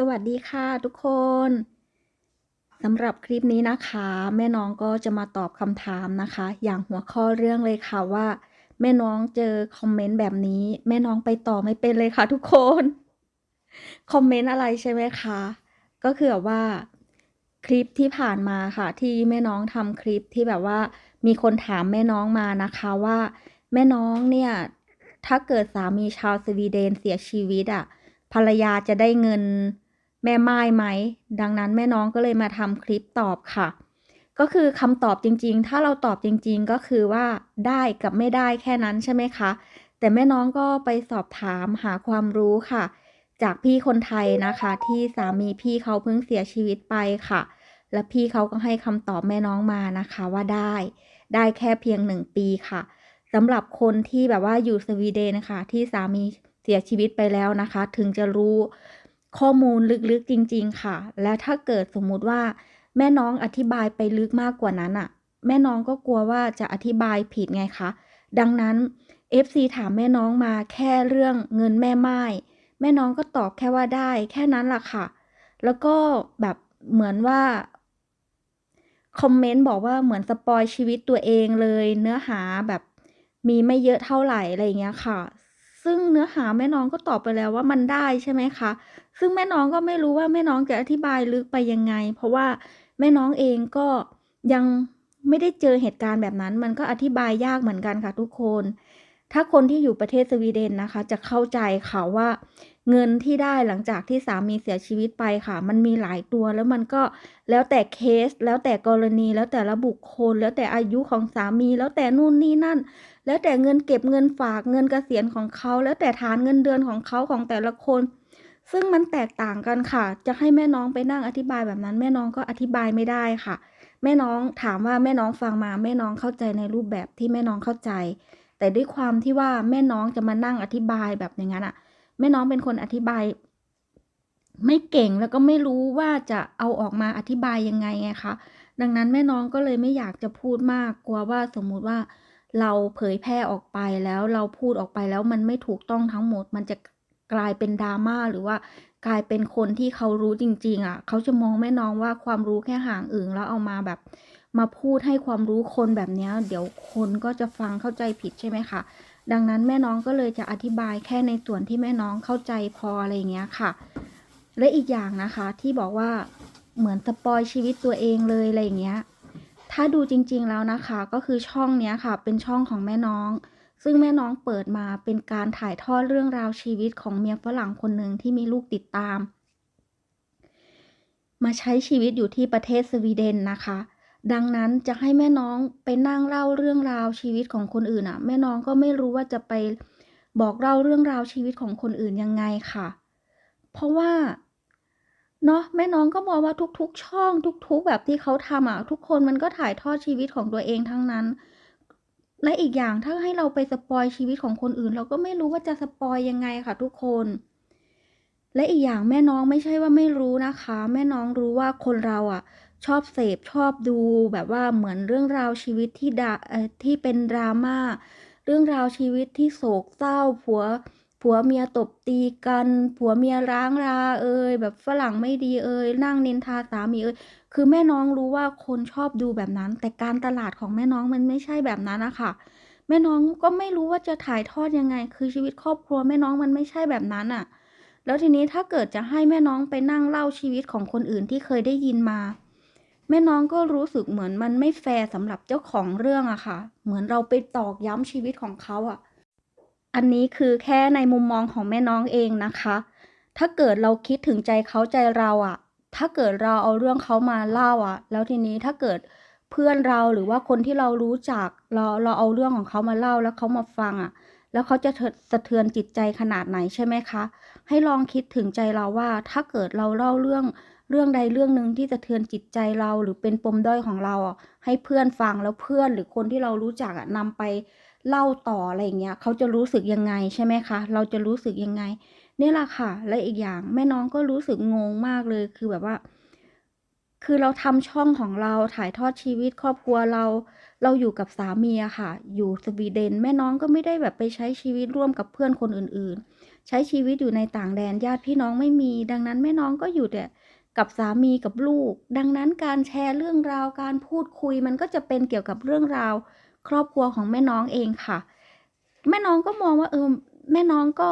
สวัสดีค่ะทุกคนสำหรับคลิปนี้นะคะ แม่น้องก็จะมาตอบคำถามนะคะ อย่างหัวข้อเรื่องเลยค่ะว่า แม่น้องเจอคอมเมนต์แบบนี้ แม่น้องไปต่อไม่เป็นเลยค่ะทุกคนคอมเมนต์อะไรใช่ไหมคะ ก็คือว่าคลิปที่ผ่านมาค่ะ ที่แม่น้องทำคลิปที่แบบว่า มีคนถามแม่น้องมานะคะว่า แม่น้องเนี่ยถ้าเกิดสามีชาวสวีเดนเสียชีวิตอะภรรยาจะได้เงิน แม่ไม้ไหม ดังนั้นแม่น้องก็เลยมาทำคลิปตอบค่ะ ก็คือคำตอบจริงๆ ถ้าเราตอบจริงๆ ก็คือว่าได้กับไม่ได้แค่นั้นใช่ไหมคะ แต่แม่น้องก็ไปสอบถามหาความรู้ค่ะ จากพี่คนไทยนะคะ ที่สามีพี่เขาเพิ่งเสียชีวิตไปค่ะ และพี่เขาก็ให้คำตอบแม่น้องมานะคะว่าได้ ได้แค่เพียงหนึ่งปีค่ะสำหรับคนที่แบบว่าอยู่สวีเดนนะคะที่สามีเสียชีวิตไปแล้วนะคะ ถึงจะรู้ ข้อมูลลึกๆจริง ๆ ค่ะ และถ้าเกิดสมมุติว่า แม่น้องอธิบายไปลึกมากกว่านั้นอะ่ะแม่น้องก็กลัวว่าจะอธิบายผิดไงคะ ดังนั้น FC ถามแม่น้องมาแค่เรื่องเงินแม่ไม้แม่น้องก็ตอบแค่ว่าได้แค่นั้นล่ะค่ะ แล้วก็แบบเหมือนว่าคอมเมนต์บอกว่าเหมือนสปอยชีวิตตัวเองเลย เนื้อหาแบบมีไม่เยอะเท่าไหร่อะไรเงี้ยค่ะ ซึ่งเนื้อหาแม่น้องก็ตอบไปแล้วว่ามันได้ใช่ไหมคะ ซึ่งแม่น้องก็ไม่รู้ว่าแม่น้องจะอธิบายลึกไปยังไง เพราะว่าแม่น้องเองก็ยังไม่ได้เจอเหตุการณ์แบบนั้น มันก็อธิบายยากเหมือนกันค่ะทุกคน ถ้าคนที่อยู่ประเทศสวีเดนนะคะ จะเข้าใจค่ะว่าเงินที่ได้หลังจากที่สามีเสียชีวิตไปค่ะ มันมีหลายตัวแล้วมันก็แล้วแต่เคส แล้วแต่กรณีแล้วแต่ละบุคคล แล้วแต่อายุของสามี แล้วแต่นู่นนี่นั่น แล้วแต่เงินเก็บเงินฝากเงินเกษียณของเขาแล้วแต่ฐานเงินเดือนของเขาของแต่ละคน ซึ่งมันแตกต่างกันค่ะ จะให้แม่น้องไปนั่งอธิบายแบบนั้น แม่น้องก็อธิบายไม่ได้ค่ะ แม่น้องถามว่าแม่น้องฟังมาแม่น้องเข้าใจในรูปแบบที่แม่น้องเข้าใจ แต่ด้วยความที่ว่าแม่น้องจะมานั่งอธิบายแบบอย่างนั้นอะ แม่น้องเป็นคนอธิบาย ไม่เก่งแล้วก็ไม่รู้ว่าจะเอาออกมาอธิบายยังไงไงคะดังนั้นแม่น้องก็เลยไม่อยากจะพูดมากกลัวว่าสมมุติว่า เราเผยแพร่ออกไปแล้วเราพูดออกไปแล้วมันไม่ถูกต้องทั้งหมด มันจะกลายเป็นดราม่าหรือว่ากลายเป็นคนที่เขารู้จริง ๆ อะ เขาจะมองแม่น้องว่าความรู้แค่ห่างอึ่งแล้วเอามาแบบ มาพูดให้ความรู้คนแบบนี้เดี๋ยวคนก็จะฟังเข้าใจผิดใช่ไหมคะดังนั้นแม่น้องก็เลยจะอธิบายแค่ในส่วนที่แม่น้องเข้าใจพออะไรเงี้ยค่ะ และอีกอย่างนะคะที่บอกว่าเหมือนสปอยชีวิตตัวเองเลยอะไรเงี้ย ถ้าดูจริงๆแล้วนะคะ ก็คือช่องเนี้ยค่ะ เป็นช่องของแม่น้อง ซึ่งแม่น้องเปิดมาเป็นการถ่ายทอดเรื่องราวชีวิตของเมียฝรั่งคนหนึ่งที่มีลูกติดตาม มาใช้ชีวิตอยู่ที่ประเทศสวีเดนนะคะ ดังนั้นจะให้แม่น้องไปนั่งเล่าเรื่องราวชีวิตของคนอื่นอะ่ะ แม่น้องก็ไม่รู้ว่าจะไปบอกเล่าเรื่องราวชีวิตของคนอื่นยังไงค่ะ เพราะว่า เนาะแม่น้องก็มองว่าทุก ๆ ช่องทุก ๆ แบบที่เขาทำอะ ทุกคนมันก็ถ่ายทอดชีวิตของตัวเองทั้งนั้น และอีกอย่างถ้าให้เราไปสปอยชีวิตของคนอื่น เราก็ไม่รู้ว่าจะสปอยยังไงค่ะ ทุกคน และอีกอย่างแม่น้องไม่ใช่ว่าไม่รู้นะคะ แม่น้องรู้ว่าคนเราอะ ชอบเสพชอบดูแบบว่าเหมือนเรื่องราวชีวิตที่ดาเอ่อที่เป็นดราม่าเรื่องราวชีวิตที่โศกเศร้าผัว ผัวเมียตบตีกัน ผัวเมียร้างราเอ่ยแบบฝรั่งไม่ดีเอ่ยนั่งนินทาสามีเอ่ยคือแม่น้องรู้ว่าคนชอบดูแบบนั้น แต่การตลาดของแม่น้องมันไม่ใช่แบบนั้นนะคะแม่น้องก็ไม่รู้ว่าจะถ่ายทอดยังไง คือชีวิตครอบครัวแม่น้องมันไม่ใช่แบบนั้นอะแล้วทีนี้ถ้าเกิดจะให้แม่น้องไปนั่งเล่าชีวิตของคนอื่นที่เคยได้ยินมา แม่น้องก็รู้สึกเหมือนมันไม่แฟร์สำหรับเจ้าของเรื่องอะค่ะ เหมือนเราไปตอกย้ำชีวิตของเขาอะ อันนี้คือแค่ในมุมมองของแม่น้องเองนะคะ ถ้าเกิดเราคิดถึงใจเขาใจเราอะถ้าเกิดเราเอาเรื่องเขามาเล่าอะแล้วทีนี้ถ้าเกิดเพื่อนเราหรือว่าคนที่เรารู้จักเราเราเอาเรื่องของเขามาเล่าแล้วเขามาฟังอะแล้วเขาจะสะเทือนจิตใจขนาดไหนใช่ไหมคะ ให้ลองคิดถึงใจเราว่า ถ้าเกิดเราเล่าเรื่องเรื่องใดเรื่องหนึ่งที่สะเทือนจิตใจเราหรือเป็นปมด้อยของเราอะให้เพื่อนฟังแล้วเพื่อนหรือคนที่เรารู้จักอะนำไป เล่าต่ออะไรอย่างเงี้ยเขาจะรู้สึกยังไงใช่ไหมคะ เราจะรู้สึกยังไงนี่แหละค่ะ และอีกอย่างแม่น้องก็รู้สึกงงมากเลยคือแบบว่า คือเราทำช่องของเราถ่ายทอดชีวิตครอบครัวเรา เราอยู่กับสามีอะค่ะ อยู่สวีเดน แม่น้องก็ไม่ได้แบบไปใช้ชีวิตร่วมกับเพื่อนคนอื่นๆ ใช้ชีวิตอยู่ในต่างแดนญาติพี่น้องไม่มี ดังนั้นแม่น้องก็อยู่แต่กับสามีกับลูก ดังนั้นการแชร์เรื่องราวการพูดคุยมันก็จะเป็นเกี่ยวกับเรื่องราว ครอบครัวของแม่น้องเองค่ะ แม่น้องก็มองว่าเออแม่น้องก็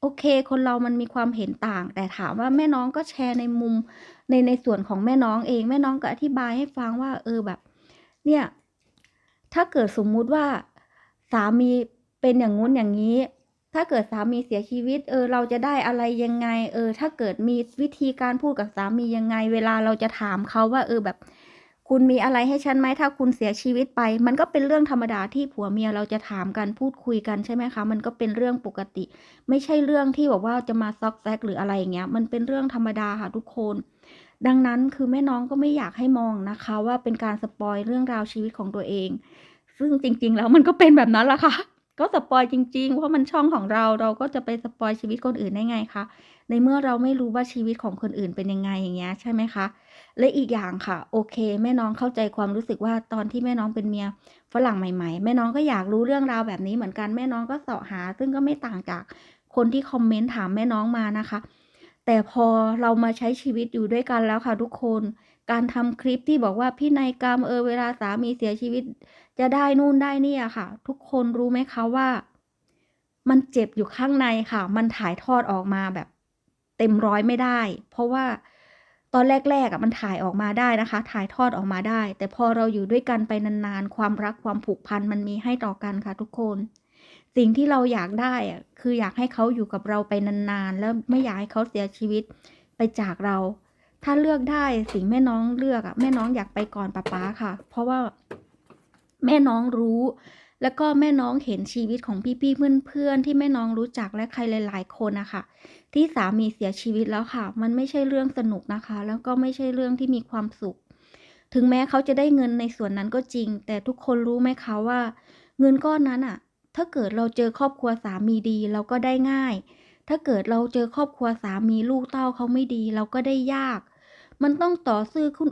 โอเค คนเรามันมีความเห็นต่าง แต่ถามว่าแม่น้องก็แชร์ในมุมในในส่วนของแม่น้องเอง แม่น้องก็อธิบายให้ฟังว่า เออแบบ เนี่ย ถ้าเกิดสมมุติว่าสามีเป็นอย่างงู้นอย่างนี้ ถ้าเกิดสามีเสียชีวิต เออ เราจะได้อะไรยังไง เออ ถ้าเกิดมีวิธีการพูดกับสามียังไง เวลาเราจะถามเขาว่า เออแบบ คุณมีอะไรให้ฉันไหมถ้าคุณเสียชีวิตไป มันก็เป็นเรื่องธรรมดาที่ผัวเมียเราจะถามกันพูดคุยกันใช่ไหมคะ มันก็เป็นเรื่องปกติ ไม่ใช่เรื่องที่บอกว่าจะมาซอกแซกหรืออะไรอย่างเงี้ย มันเป็นเรื่องธรรมดาค่ะทุกคน ดังนั้นคือแม่น้องก็ไม่อยากให้มองนะคะ ว่าเป็นการสปอยเรื่องราวชีวิตของตัวเอง ซึ่งจริง ๆ แล้วมันก็เป็นแบบนั้นแหละค่ะ ก็สปอยจริง ๆ เพราะมันช่องของเราเราก็จะไปสปอยชีวิตคนอื่นได้ไงคะ ในเมื่อเราไม่รู้ว่าชีวิตของคนอื่นเป็นยังไงอย่างเงี้ยใช่ไหมคะ และอีกอย่างค่ะ โอเค แม่น้องเข้าใจความรู้สึกว่าตอนที่แม่น้องเป็นเมียฝรั่งใหม่ ๆ แม่น้องก็อยากรู้เรื่องราวแบบนี้เหมือนกันแม่น้องก็เสาะหา ซึ่งก็ไม่ต่างจากคนที่คอมเมนต์ถามแม่น้องมานะคะ แต่พอเรามาใช้ชีวิตอยู่ด้วยกันแล้วค่ะทุกคน การทำคลิปที่บอกว่าพินัยกรรมเออเวลาสามีเสียชีวิต จะได้นู่นได้นี่อะค่ะ ทุกคนรู้ไหมคะว่า มันเจ็บอยู่ข้างในค่ะ มันถ่ายทอดออกมาแบบ เต็มร้อยไม่ได้ เพราะว่าตอนแรกๆอะมันถ่ายออกมาได้นะคะ ถ่ายทอดออกมาได้ แต่พอเราอยู่ด้วยกันไปนานๆ ความรักความผูกพันมันมีให้ต่อกันค่ะ ทุกคน สิ่งที่เราอยากได้อะคืออยากให้เขาอยู่กับเราไปนานๆ แล้วไม่อยากให้เขาเสียชีวิตไปจากเรา ถ้าเลือกได้สิ่งแม่น้องเลือกอะแม่น้องอยากไปก่อนป๊าป๊าค่ะ เพราะว่าแม่น้องรู้ แล้วก็แม่น้องเห็นชีวิตของพี่ๆเพื่อนๆที่แม่น้องรู้จักและใครหลาย ๆ คนนะคะที่สามีเสียชีวิตแล้วค่ะ มันไม่ใช่เรื่องสนุกนะคะ แล้วก็ไม่ใช่เรื่องที่มีความสุข ถึงแม้เขาจะได้เงินในส่วนนั้นก็จริง แต่ทุกคนรู้ไหมคะว่า เงินก้อนนั้นน่ะถ้าเกิดเราเจอครอบครัวสามีดีเราก็ได้ง่ายถ้าเกิดเราเจอครอบครัวสามีลูกเต้าเขาไม่ดี เราก็ได้ยาก มันต้องต่อสู้ขึ้น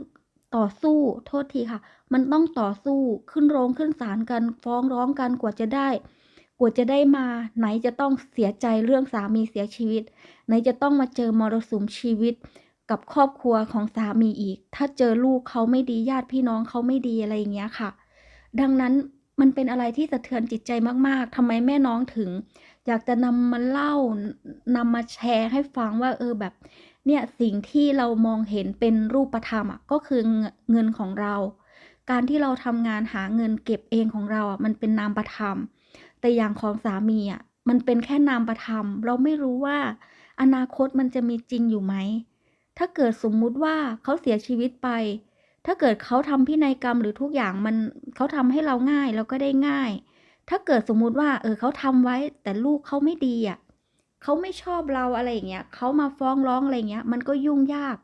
ต่อสู้โทษทีค่ะ มันต้องต่อสู้ขึ้นโรงขึ้นศาลกันฟ้องร้องกันกว่าจะได้ กว่าจะได้มาไหนจะต้องเสียใจเรื่องสามีเสียชีวิต ไหนจะต้องมาเจอมรสุมชีวิตกับครอบครัวของสามีอีก ถ้าเจอลูกเขาไม่ดีญาติพี่น้องเขาไม่ดีอะไรอย่างเงี้ยค่ะ ดังนั้นมันเป็นอะไรที่สะเทือนจิตใจมากๆ ทำไมแม่น้องถึง อยากจะนำมาเล่านำมาแชร์ให้ฟังว่าเออแบบ เนี่ยสิ่งที่เรามองเห็นเป็นรูปธรรมอะก็คือเงินของเรา การที่เราทำงานหาเงินเก็บเองของเราอะมันเป็นนามประธรรม แต่อย่างของสามีอะมันเป็นแค่นามประธรรม เราไม่รู้ว่า อนาคตมันจะมีจริงอยู่ไหม ถ้าเกิดสมมุติว่าเขาเสียชีวิตไป ถ้าเกิดเขาทำพินัยกรรมหรือทุกอย่างมันเขาทำให้เราง่ายเราก็ได้ง่าย ถ้าเกิดสมมุติว่า เออเขาทำไว้แต่ลูกเขาไม่ดีอะ เขาไม่ชอบเราอะไรอย่างเงี้ยเขามาฟ้องร้องอะไรเงี้ย มันก็ยุ่งยาก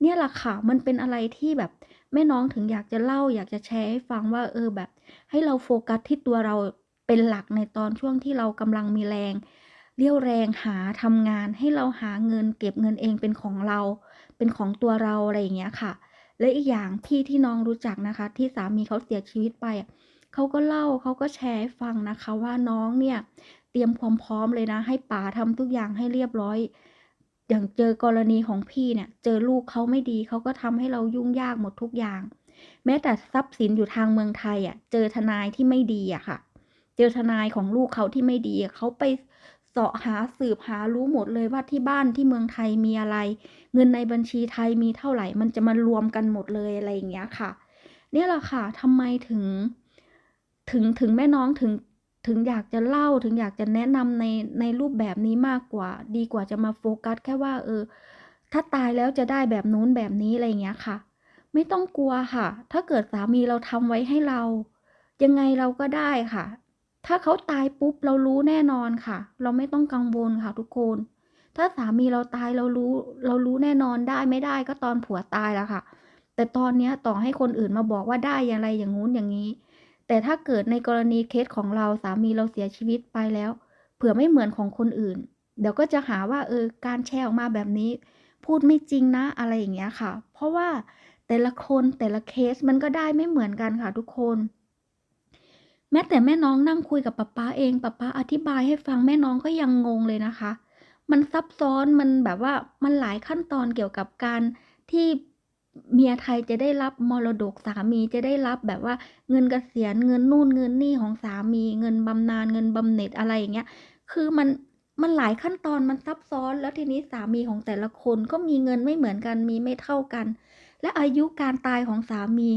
เนี่ยแหละค่ะมันเป็นอะไรที่แบบแม่น้องถึงอยากจะเล่า อยากจะแชร์ให้ฟังว่าเออแบบ ให้เราโฟกัสที่ตัวเราเป็นหลักในตอนช่วงที่เรากำลังมีแรง เรี่ยวแรงหาทำงานให้เราหาเงิน เก็บเงินเองเป็นของเรา เป็นของตัวเราอะไรอย่างเงี้ยค่ะ และอีกอย่างพี่ที่น้องรู้จักนะคะ ที่สามีเขาเสียชีวิตไปเขาก็เล่าเขาก็แชร์ให้ฟังนะคะว่าน้องเนี่ย เตรียมความพร้อมเลยนะ ให้ป๋าทำทุกอย่างให้เรียบร้อย อย่างเจอกรณีของพี่เนี่ย เจอลูกเขาไม่ดีเขาก็ทำให้เรายุ่งยากหมดทุกอย่าง แม้แต่ทรัพย์สินอยู่ทางเมืองไทยอะเจอทนายที่ไม่ดีอะค่ะ เจอทนายของลูกเขาที่ไม่ดีเขาไปเสาะหาสืบหารู้หมดเลยว่าที่บ้านที่เมืองไทยมีอะไร เงินในบัญชีไทยมีเท่าไหร่ มันจะมารวมกันหมดเลยอะไรอย่างเงี้ยค่ะ เนี่ยแหละค่ะทำไมถึง ถึงถึงแม่น้องถึง ถึงอยากจะเล่าถึงอยากจะแนะนำในในรูปแบบนี้มากกว่า ดีกว่าจะมาโฟกัสแค่ว่าเออ ถ้าตายแล้วจะได้แบบนู้นแบบนี้อะไรอย่างเงี้ยค่ะ ไม่ต้องกลัวค่ะ ถ้าเกิดสามีเราทำไว้ให้เรา ยังไงเราก็ได้ค่ะ ถ้าเขาตายปุ๊บเรารู้แน่นอนค่ะ เราไม่ต้องกังวลค่ะทุกคน ถ้าสามีเราตายเรารู้ เรารู้แน่นอนได้ไม่ได้ก็ตอนผัวตายแหละค่ะ แต่ตอนเนี้ยต่อให้คนอื่นมาบอกว่าได้อะไรอย่างงู้นอย่างงี้ แต่ถ้าเกิดในกรณีเคสของเราสามีเราเสียชีวิตไปแล้ว เผื่อไม่เหมือนของคนอื่น เดี๋ยวก็จะหาว่าเออการแชร์ออกมาแบบนี้ พูดไม่จริงนะอะไรอย่างเงี้ยค่ะ เพราะว่าแต่ละคนแต่ละเคสมันก็ได้ไม่เหมือนกันค่ะทุกคน แม้แต่แม่น้องนั่งคุยกับป๊าป๊าเองป๊าป๊าอธิบายให้ฟังแม่น้องก็ยังงงเลยนะคะ มันซับซ้อนมันแบบว่ามันหลายขั้นตอนเกี่ยวกับการที่ เมียไทยจะได้รับมรดกสามีจะได้รับแบบว่าเงินเกษียณเงินนู่นเงินนี่ของสามี เงินบำนาญเงินบำเหน็จอะไรอย่างเงี้ยคือมันมันหลายขั้นตอนมันซับซ้อน แล้วทีนี้สามีของแต่ละคนก็มีเงินไม่เหมือนกันมีไม่เท่ากัน และอายุการตายของสามี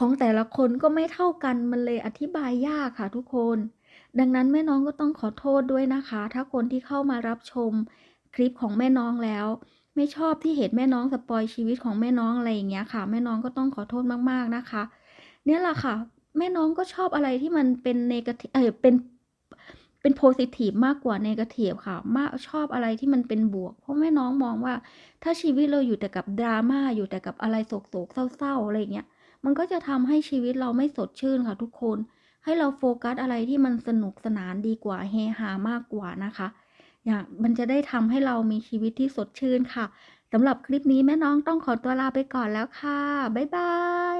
ของแต่ละคนก็ไม่เท่ากันมันเลยอธิบายยากค่ะทุกคน ดังนั้นแม่น้องก็ต้องขอโทษด้วยนะคะ ถ้าคนที่เข้ามารับชมคลิปของแม่น้องแล้ว ไม่ชอบที่เห็นแม่น้องสปอยชีวิตของแม่น้องอะไรอย่างเงี้ยค่ะ แม่น้องก็ต้องขอโทษมากๆนะคะ เนี่ยแหละค่ะ แม่น้องก็ชอบอะไรที่มันเป็นเนกาทีเออเป็นเป็นโพซิทีฟมากกว่าเนกาทีฟค่ะ มากชอบอะไรที่มันเป็นบวก เพราะแม่น้องมองว่า ถ้าชีวิตเราอยู่แต่กับดราม่าอยู่แต่กับอะไรโศกๆเศร้าๆอะไรเงี้ยมันก็จะทำให้ชีวิตเราไม่สดชื่นค่ะทุกคน ให้เราโฟกัสอะไรที่มันสนุกสนานดีกว่าเฮฮามากกว่านะคะ อย่างมันจะได้ทำให้เรามีชีวิตที่สดชื่นค่ะสำหรับคลิปนี้แม่น้องต้องขอตัวลาไปก่อนแล้วค่ะ บ๊ายบาย